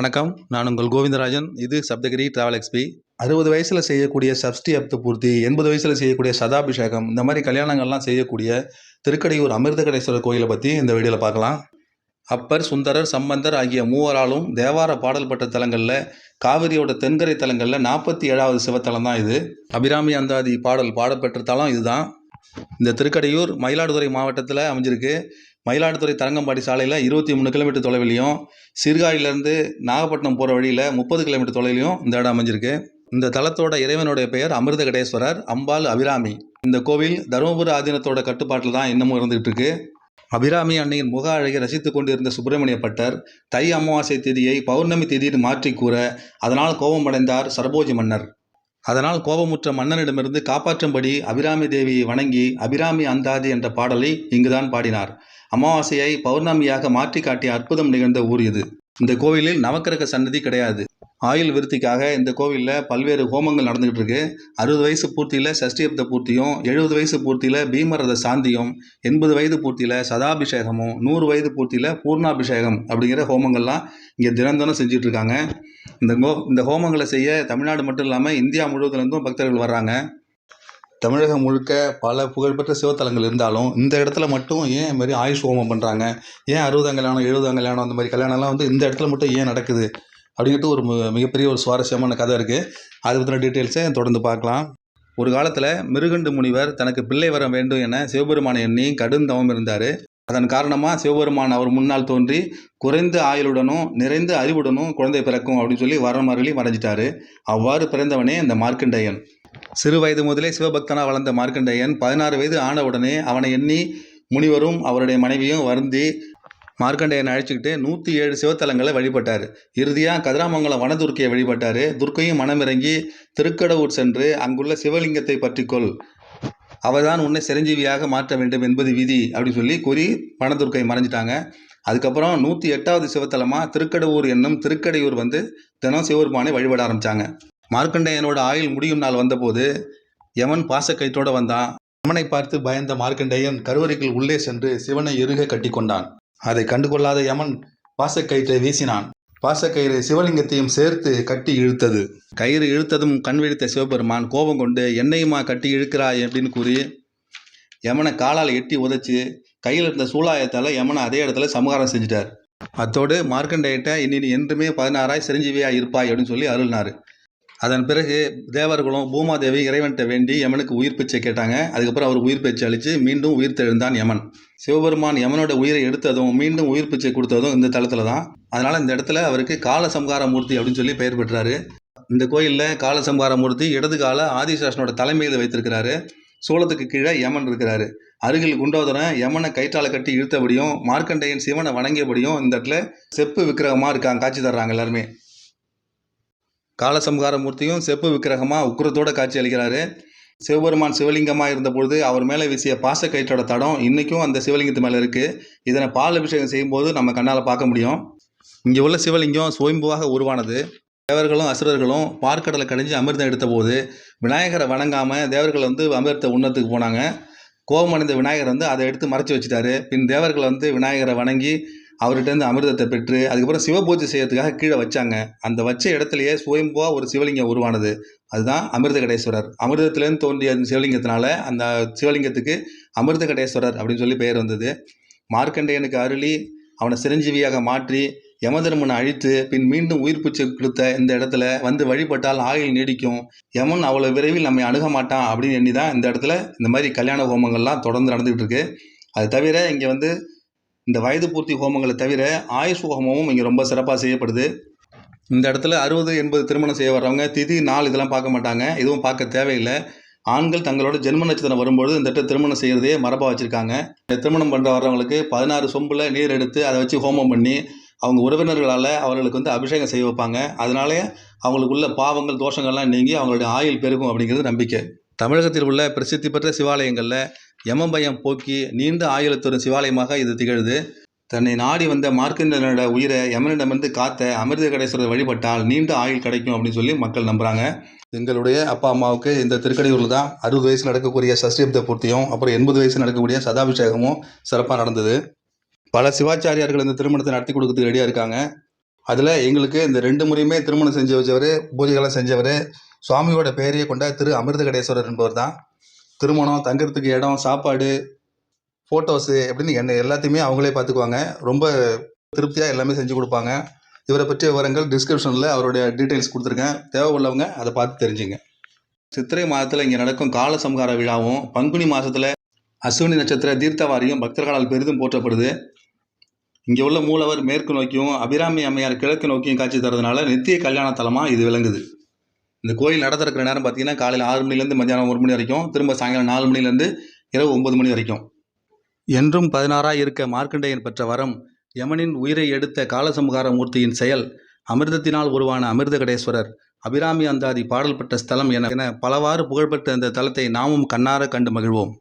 வணக்கம். நான் உங்கள் கோவிந்தராஜன். இது சப்தகிரி டிராவல் எக்ஸ்பி அறுபது வயசில் செய்யக்கூடிய சப்ஸ்டி அப்த பூர்த்தி எண்பது வயசில் செய்யக்கூடிய சதாபிஷேகம் இந்த மாதிரி கல்யாணங்கள்லாம் செய்யக்கூடிய திருக்கடையூர் அமிர்தகடேஸ்வரர் கோயிலை பற்றி இந்த வீடியோவில் பார்க்கலாம். அப்பர் சுந்தரர் சம்பந்தர் ஆகிய மூவராலும் தேவார பாடல் பெற்ற தலங்களில் காவிரியோட தென்கரை தலங்களில் நாற்பத்தி ஏழாவது சிவத்தலம் தான் இது. அபிராமி அந்தாதி பாடல் பாடப்பெற்ற தலம் இதுதான். இந்த திருக்கடையூர் மயிலாடுதுறை மாவட்டத்தில் அமைஞ்சிருக்கு. மயிலாடுதுறை தரங்கம்பாடி சாலையில் இருபத்தி மூணு கிலோமீட்டர் தொலைவிலையும் சீர்காழியிலேருந்து நாகப்பட்டினம் போகிற வழியில் முப்பது கிலோமீட்டர் தொலைவிலையும் இந்த இடம் அமைஞ்சிருக்கு. இந்த தலத்தோட இறைவனுடைய பெயர் அமிர்தகடேஸ்வரர் அம்பாள் அபிராமி. இந்த கோவில் தருமபுரி ஆதீனத்தோட கட்டுப்பாட்டில் தான் இன்னமும் இருந்துகிட்டு இருக்கு அபிராமி அன்னையின் முக அழகை ரசித்து கொண்டிருந்த சுப்பிரமணிய பட்டர் தை அமாவாசை திதியை பௌர்ணமி திதின்னு மாற்றி கூற அதனால் கோபமடைந்தார் சரபோஜி மன்னர். அதனால் கோபமுற்ற மன்னனிடமிருந்து காப்பாற்றும்படி அபிராமி தேவியை வணங்கி அபிராமி அந்தாதி என்ற பாடலை இங்குதான் பாடினார். அமாவாசையை பௌர்ணமியாக மாற்றி காட்டிய அற்புதம் நிகழ்ந்த ஊர் இது. இந்த கோவிலில் நவக்கிரக சன்னதி கிடையாது. ஆயுள் விருத்திக்காக இந்த கோவிலில் பல்வேறு ஹோமங்கள் நடந்துகிட்டு இருக்கு. அறுபது வயசு பூர்த்தியில் சஷ்டியப்த பூர்த்தியும் எழுபது வயசு பூர்த்தியில் பீமரத சாந்தியும் எண்பது வயது பூர்த்தியில் சதாபிஷேகமும் நூறு வயது பூர்த்தியில் பூர்ணாபிஷேகம் அப்படிங்கிற ஹோமங்கள்லாம் இங்கே தினந்தனம் செஞ்சுட்டு இருக்காங்க. இந்த இந்த ஹோமங்களை செய்ய தமிழ்நாடு மட்டும் இல்லாமல் இந்தியா முழுவதுலேருந்தும் பக்தர்கள் வர்றாங்க. தமிழகம் முழுக்க பல புகழ்பெற்ற சிவத்தலங்கள் இருந்தாலும் இந்த இடத்துல மட்டும் ஏன் இது மாதிரி ஆயுஷ் ஹோமம் பண்ணுறாங்க ஏன் அறுபதாம் கல்யாணம் எழுபதாம் கல்யாணம் அந்த மாதிரி கல்யாணம்லாம் வந்து இந்த இடத்துல மட்டும் ஏன் நடக்குது? அப்படிங்கிறது ஒரு மிகப்பெரிய ஒரு சுவாரஸ்யமான கதை இருக்குது அதை பற்றின டீட்டெயில்ஸை தொடர்ந்து பார்க்கலாம். ஒரு காலத்தில் மிருகண்டு முனிவர் தனக்கு பிள்ளை வர வேண்டும் என சிவபெருமானை எண்ணி கடும் தவம் இருந்தார். அதன் காரணமாக சிவபெருமான் அவர் முன்னால் தோன்றி குறைந்த ஆயுளுடனும் நிறைந்த அறிவுடனும் குழந்தை பிறக்கும் அப்படின்னு சொல்லி வரமருளி அருளி மறைஞ்சிட்டாரு அவ்வாறு பிறந்தவனே இந்த மார்க்கண்டேயன். சிறு வயது முதலே சிவபக்தனாக வளர்ந்த மார்க்கண்டேயன் பதினாறு வயது ஆனவுடனே அவனை எண்ணி முனிவரும் அவருடைய மனைவியும் வருந்தி மார்க்கண்டேயனை அழைச்சிக்கிட்டு நூற்றி ஏழு சிவத்தலங்களை வழிபட்டார். இறுதியாக கதிராமங்கலம் வனதுர்க்கையை வழிபட்டார். துர்க்கையும் மனமிறங்கி திருக்கடவுர் சென்று அங்குள்ள சிவலிங்கத்தை பற்றிக்கொள். அவர்தான் உன்னை சிரஞ்சீவியாக மாற்ற வேண்டும் என்பது விதி அப்படின்னு சொல்லி கூறி வனதுர்க்கை மறைஞ்சிட்டாங்க. அதுக்கப்புறம் நூற்றி எட்டாவது சிவத்தலமாக திருக்கடவுர் என்னும் திருக்கடையூர் வந்து தினம் சிவபெருமானை வழிபட ஆரம்பித்தாங்க மார்க்கண்டேயனோட ஆயுள் முடியும் நாள் வந்தபோது யமன் பாசக்கயிற்றோடு வந்தான். யமனை பார்த்து பயந்த மார்க்கண்டேயன் கருவறைக்குள் உள்ளே சென்று சிவனை இறுக கட்டி கொண்டான் அதை கண்டுகொள்ளாத யமன் பாசக்கயிற்றை வீசினான். பாசக்கயிறு சிவலிங்கத்தையும் சேர்த்து கட்டி இழுத்தது. கயிறு இழுத்ததும் கண் விழித்த சிவபெருமான் கோபம் கொண்டு என்னையுமா கட்டி இழுக்கிறாய்? அப்படின்னு கூறி யமனை காலால் எட்டி உதைச்சு கையில் இருந்த சூலாயத்தால் யமனை அதே இடத்துல சமகாரம் செஞ்சிட்டார். அத்தோடு மார்க்கண்டேயிட்ட இனி என்றுமே பதினாறாய் சிரஞ்சீவியாக இருப்பாய் அப்படின்னு சொல்லி அருள்னார். அதன் பிறகு தேவர்களும் பூமாதேவி இறைவன்கிட்ட வேண்டி யமனுக்கு உயிர் பிச்சை கேட்டாங்க. அதுக்கப்புறம் அவர் உயிர் பிச்சை அளித்து மீண்டும் உயிர் தெழுந்தான் யமன். சிவபெருமான் யமனோட உயிரை எடுத்ததும் மீண்டும் உயிர் பிச்சை கொடுத்ததும் இந்த தளத்தில் தான். அதனால் இந்த இடத்துல அவருக்கு காலசம்கார மூர்த்தி அப்படின்னு சொல்லி பெயர் பெற்றாரு. இந்த கோயிலில் காலசம்கார மூர்த்தி இடது கால ஆதிசாசனோட தலைமையில் வைத்திருக்கிறாரு. சோளத்துக்கு கீழே யமன் இருக்கிறாரு. அருகில் குண்டோதரன் யமனை கயிற்றால கட்டி இழுத்தபடியும் மார்க்கண்டேயன் சிவனை வணங்கியபடியும் இந்த இடத்துல செப்பு விக்கிரகமாக இருக்காங்க காட்சி தர்றாங்க எல்லாருமே. காலசம்ஹார மூர்த்தியும் செப்பு விக்கிரகமாக உக்கிரத்தோட காட்சி அளிக்கிறாரு. சிவபெருமான் சிவலிங்கமாக இருந்தபொழுது அவர் மேலே வீசிய பாச கயிற்றோட தடம் இன்றைக்கும் அந்த சிவலிங்கத்து மேலே இருக்குது இதனை பால் அபிஷேகம் செய்யும்போது நம்ம கண்ணால் பார்க்க முடியும். இங்கே உள்ள சிவலிங்கம் சுயம்புவாக உருவானது. தேவர்களும் அசுரர்களும் பார்க்கடலை கடைஞ்சி அமிர்தம் எடுத்தபோது விநாயகரை வணங்காமல் தேவர்கள் வந்து அமிர்தத்தை உண்ணத்துக்கு போனாங்க. கோபமடைந்த விநாயகர் வந்து அதை எடுத்து மறைச்சி வச்சுட்டாரு. பின் தேவர்கள் வந்து விநாயகரை வணங்கி அவர்கிட்டருந்து அமிர்தத்தை பெற்று அதுக்கப்புறம் சிவபூஜை செய்யறதுக்காக கீழே வச்சாங்க. அந்த வச்ச இடத்துலயே சுயம்புவா ஒரு சிவலிங்கம் உருவானது. அதுதான் அமிர்தகடேஸ்வரர். அமிர்தத்திலேருந்து தோன்றிய அந்த சிவலிங்கத்தினால அந்த சிவலிங்கத்துக்கு அமிர்தகடேஸ்வரர் அப்படின்னு சொல்லி பெயர் வந்தது. மார்க்கண்டேயனுக்கு அருளி அவனை சிரஞ்சீவியாக மாற்றி யமதர்மனை அழித்து பின் மீண்டும் உயிர் பிச்சை கொடுத்த இந்த இடத்துல வந்து வழிபட்டால் ஆயுள் நீடிக்கும். யமன் அவ்வளோ விரைவில் நம்மை அணுக மாட்டான் அப்படின்னு எண்ணி தான் இந்த இடத்துல இந்த மாதிரி கல்யாண ஹோமங்கள்லாம் தொடர்ந்து நடந்துகிட்டு இருக்கு. அது தவிர இங்கே வந்து இந்த வயது பூர்த்தி ஹோமங்களை தவிர ஆயுஷ் ஹோமமும் இங்கே ரொம்ப சிறப்பாக செய்யப்படுது. இந்த இடத்துல அறுபது எண்பது திருமணம் செய்ய வர்றவங்க திதி நாள் இதெல்லாம் பார்க்க மாட்டாங்க. இதுவும் பார்க்க தேவையில்லை. ஆண்கள் தங்களோட ஜென்ம நட்சத்திரம் வரும்போது இந்த இடத்துல திருமணம் செய்கிறதே மரபாக வச்சுருக்காங்க. இந்த திருமணம் பண்ணுற வர்றவங்களுக்கு பதினாறு சொம்பில் நீர் எடுத்து அதை வச்சு ஹோமம் பண்ணி அவங்க உறவினர்களால் அவர்களுக்கு வந்து அபிஷேகம் செய்ய வைப்பாங்க. அதனாலே அவங்களுக்குள்ள பாவங்கள் தோஷங்கள்லாம் நீங்கி அவங்களுடைய ஆயுள் பெருகும் அப்படிங்கிறது நம்பிக்கை. தமிழகத்தில் உள்ள பிரசித்தி பெற்ற சிவாலயங்களில் யமபயம் போக்கி நீண்ட ஆயுள தரும் சிவாலயமாக இது திகழ்து தன்னை நாடி வந்த மார்க்கண்டனோட உயிரை யமனிடமிருந்து காத்த அமிர்த கடேஸ்வரர் வழிபட்டால் நீண்ட ஆயுள் கிடைக்கும் அப்படின்னு சொல்லி மக்கள் நம்புகிறாங்க எங்களுடைய அப்பா அம்மாவுக்கு இந்த திருக்கடையூரில் தான் அறுபது வயசு நடக்கக்கூடிய சஷ்டியப்த பூர்த்தியும் அப்புறம் எண்பது வயசு நடக்கக்கூடிய சதாபிஷேகமும் சிறப்பாக நடந்தது. பல சிவாச்சாரியார்கள் இந்த திருமணத்தை நடத்தி கொடுக்கறதுக்கு ரெடியாக இருக்காங்க. அதில் எங்களுக்கு இந்த ரெண்டு முறையுமே திருமணம் செஞ்சு வச்சவர் பூஜைகள்லாம் செஞ்சவர் சுவாமியோட பெயரையே கொண்ட திரு அமிர்த கடேஸ்வரர் என்பவர் தான். திருமணம் தங்குறதுக்கு இடம் சாப்பாடு ஃபோட்டோஸு அப்படின்னு என்ன எல்லாத்தையுமே அவங்களே பார்த்துக்குவாங்க. ரொம்ப திருப்தியாக எல்லாமே செஞ்சு கொடுப்பாங்க. இவரை பற்றிய விவரங்கள் டிஸ்கிரிப்ஷனில் அவருடைய டீட்டெயில்ஸ் கொடுத்துருக்கேன். தேவை உள்ளவங்க அதை பார்த்து தெரிஞ்சுங்க. சித்திரை மாதத்தில் இங்கே நடக்கும் கால சம்ஹார விழாவும் பங்குனி மாதத்தில் அஸ்வினி நட்சத்திர தீர்த்தவாரியும் பக்தர்களால் பெரிதும் போற்றப்படுது. இங்கே உள்ள மூலவர் மேற்கு நோக்கியும் அபிராமி அம்மையார் கிழக்கு நோக்கியும் காட்சி தரதுனால நித்திய கல்யாண தலமாக இது விளங்குது. இந்த கோயில் நட திறக்கிற நேரம் பார்த்தீங்கன்னா காலையில் ஆறு மணிலேருந்து மத்தியானம் ஒரு மணி வரைக்கும் திரும்ப சாயங்காலம் நாலு மணிலேருந்து இரவு ஒன்பது மணி வரைக்கும். என்றும் பதினாறாக இருக்க மார்க்கண்டேயன் பெற்ற வரம் யமனின் உயிரை எடுத்த காலசமுகார மூர்த்தியின் செயல் அமிர்தத்தினால் உருவான அமிர்த கடேஸ்வரர் அபிராமி அந்தாதி பாடல் பெற்ற ஸ்தலம் என என பலவாறு புகழ்பெற்ற இந்த தலத்தை நாமும் கண்ணார கண்டு மகிழ்வோம்.